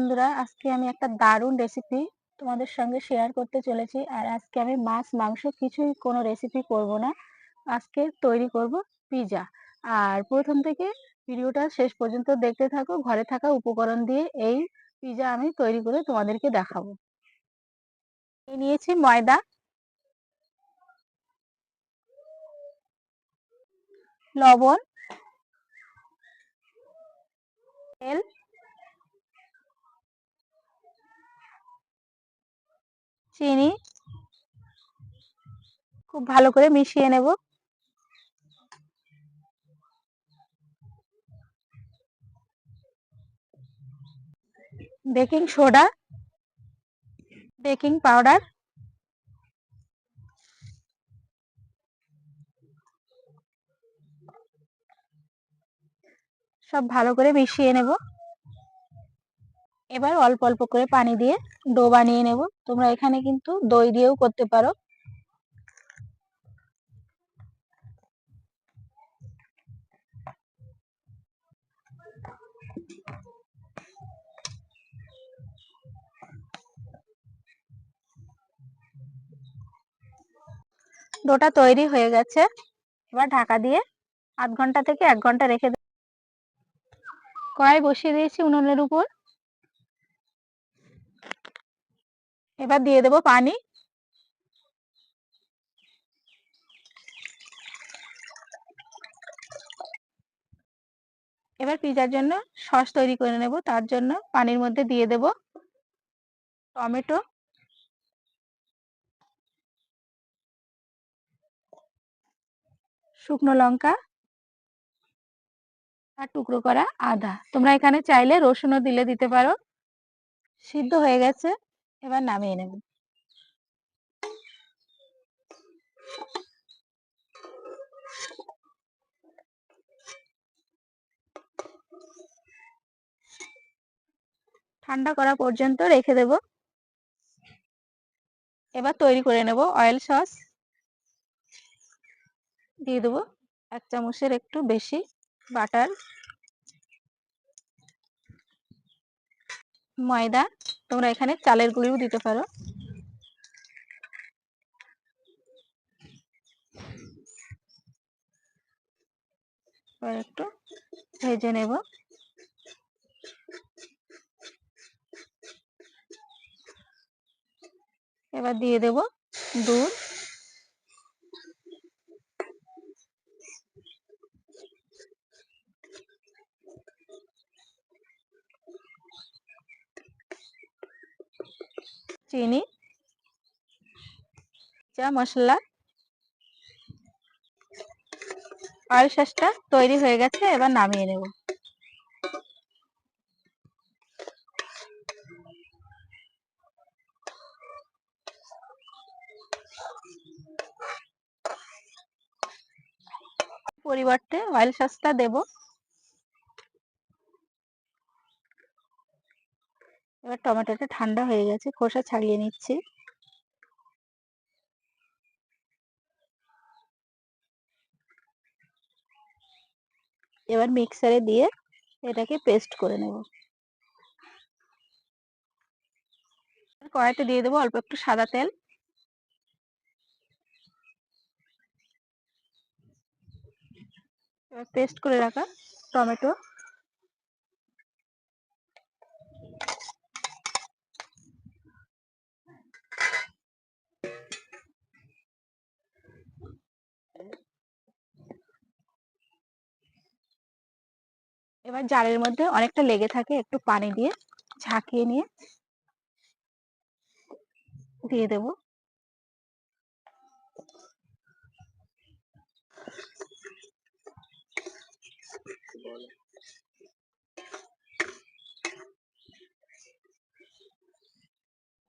বন্ধুরা, আজকে আমি একটা দারুণ রেসিপি তোমাদের সঙ্গে শেয়ার করতে চলেছি। আর আজকে আমি মাছ, মাংস কিছুই কোনো রেসিপি করব না। আজকে তৈরি করব পিজা আর প্রথম থেকে ভিডিওটা শেষ পর্যন্ত দেখতে থাকো। ঘরে থাকা উপকরণ দিয়ে এই পিজা আমি তৈরি করে তোমাদেরকে দেখাবো। নিয়েছি ময়দা। লবণ। তেল। চিনি খুব ভালো করে মিশিয়ে নেব। বেকিং সোডা, বেকিং পাউডার, সব ভালো করে মিশিয়ে নেব। এবার অল্প অল্প করে পানি দিয়ে ডো বানিয়ে নেব। তোমরা এখানে কিন্তু দই দিয়েও করতে পারো। ডোটা তৈরি হয়ে গেছে। এবার ঢাকা দিয়ে আধ ঘণ্টা থেকে এক ঘণ্টা রেখে কড়াই বসিয়ে দিয়েছি উনুনের উপর। এবার দিয়ে দেব পানি। এবার পিজার জন্য সস তৈরি করে নেব, তার জন্য পানির মধ্যে দিয়ে দেব টমেটো। শুকনো লঙ্কা আর টুকরো করা আদা। তোমরা এখানে চাইলে রসুনও দিলে দিতে পারো। সিদ্ধ হয়ে গেছে। এবার নামিয়ে নেব। ঠান্ডা করা পর্যন্ত রেখে দেব। এবার তৈরি করে নেব অয়েল সস দিয়ে দেবো এক চামচের একটু বেশি বাটার ময়দা। তোমরা এখানে চালের গুঁড়িও দিতে পারো। একটু ভেজে নেব। এবার দিয়ে দেব দুধ। চিনি চা মশলা অয়েল সসটা তৈরি হয়ে গেছে, এবার নামিয়ে নেব। পরিবর্তে অয়েল সসটা দেব। টমেটোটা ঠান্ডা হয়ে গেছে, খোসা ছাড়িয়ে নিচ্ছি। এবার মিক্সারে দিয়ে এটাকে পেস্ট করে নেব। কড়াইতে দিয়ে দেবো অল্প একটু সাদা তেল। পেস্ট করে রাখা টমেটো। এবার জারের মধ্যে অনেকটা লেগে থাকে একটু পানি দিয়ে ঝাঁকিয়ে নিয়ে দিয়ে দেব।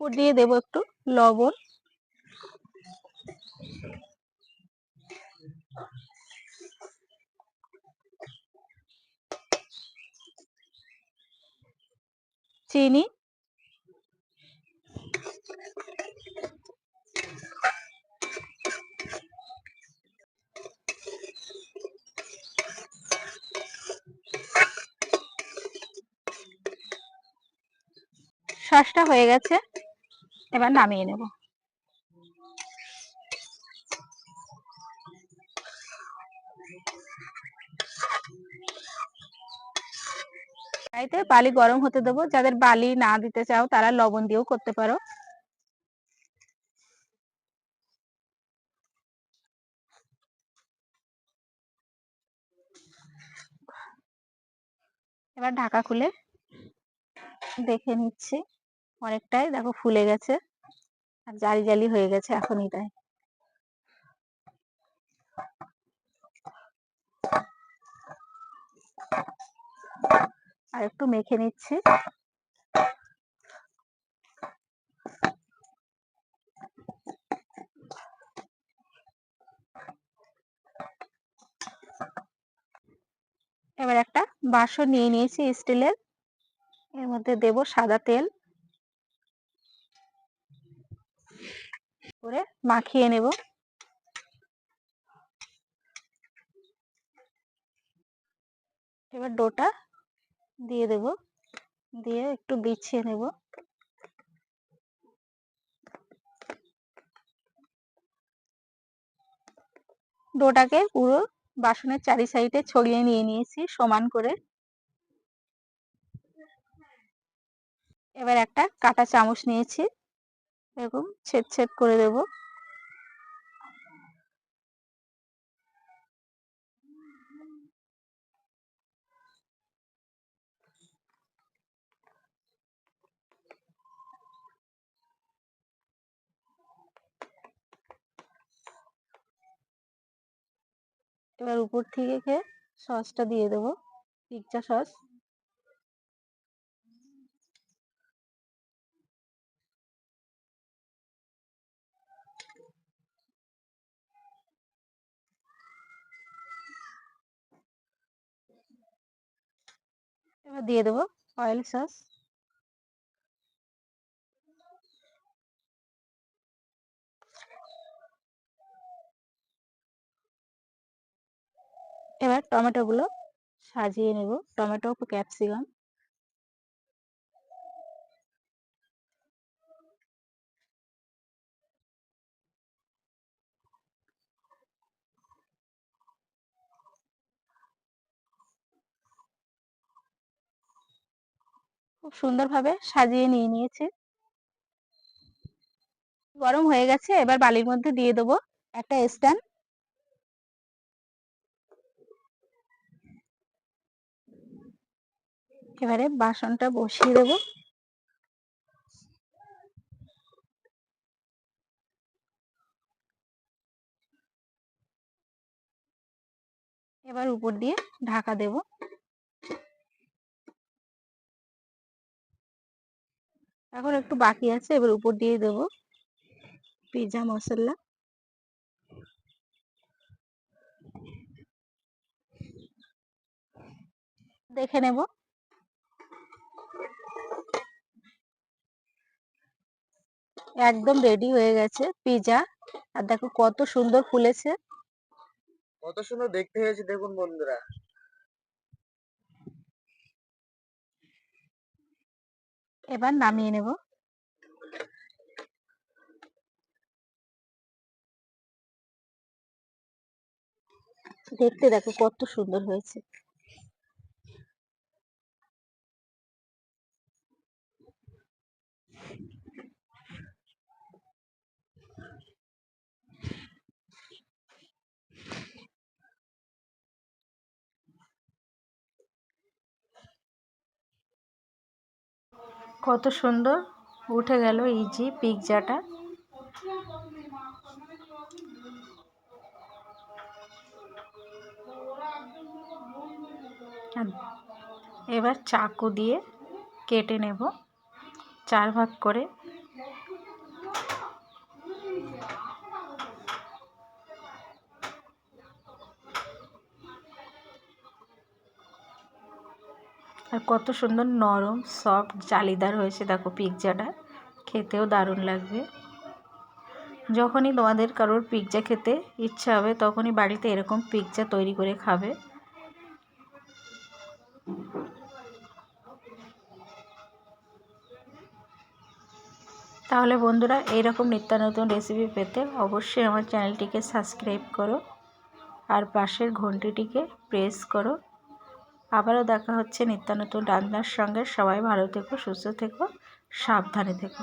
দিয়ে দেব একটু লবণ। চিনি। সসটা হয়ে গেছে এবার নামিয়ে নেব। কড়াইতে বালি গরম হতে দেবো। যাদের বালি না দিতে চাও, তারা লবণ দিয়েও করতে পারো। এবার ঢাকা খুলে দেখে নিচ্ছি। অনেকটাই, দেখো ফুলে গেছে। আর জালি জালি হয়ে গেছে, এখনই এটাই আর একটু মেখে নিচ্ছি। এবার একটা বাসন নিয়ে নিয়েছি স্টিলের। এর মধ্যে দেব সাদা তেল। করে মাখিয়ে নেব। এবার ডোটা দিয়ে দেব। দিয়ে একটু বিছিয়ে নেব। ডোটাকে পুরো বাসনের চারি সাইডে ছড়িয়ে নিয়ে নিয়েছি সমান করে। এবার একটা কাটা চামচ নিয়েছি। এরকম ছেদ ছেদ করে দেব। এবার উপর থেকে খেয়ে সসটা দিয়ে দেবো পিৎজা সস। এবার দিয়ে দেবো অয়েল সস এবার টমেটো গুলো সাজিয়ে নেব। Tomato capsicum. খুব সুন্দরভাবে সাজিয়ে নিয়ে নিয়েছি। গরম হয়ে গেছে, এবার বালির মধ্যে দিয়ে দেবো একটা স্ট্যান্ড। এবারে বাসনটা বসিয়ে দেব। এবার উপর দিয়ে ঢাকা দেব। এখন একটু বাকি আছে, এবার উপর দিয়ে দেব পিৎজা মশলা। দেখে নেব। একদম রেডি হয়ে গেছে পিজা আর দেখো কত সুন্দর ফুলেছে। কত সুন্দর দেখতে হয়েছে দেখুন বন্ধুরা। এবার নামিয়ে নেব। দেখতে দেখো কত সুন্দর হয়েছে। কত সুন্দর উঠে গেল ইজি পিৎজাটা। এবার চাকু দিয়ে কেটে নেব চার ভাগ করে। আর কত সুন্দর নরম সফট জালিদার হয়েছে দেখো পিৎজাটা খেতেও দারুণ লাগবে। যখনই তোমাদের কারোর পিৎজা খেতে ইচ্ছা হবে, তখনই বাড়িতে এরকম পিৎজা তৈরি করে খাবে। তাহলে বন্ধুরা, এইরকম নিত্য নতুন রেসিপি পেতে অবশ্যই আমার চ্যানেলটিকে সাবস্ক্রাইব করো। আর পাশের ঘন্টিটিকে প্রেস করো। আবারও দেখা হচ্ছে নিত্য নতুন রান্নার সঙ্গে। সবাই ভালো থেকো সুস্থ থেকো সাবধানে থেকো।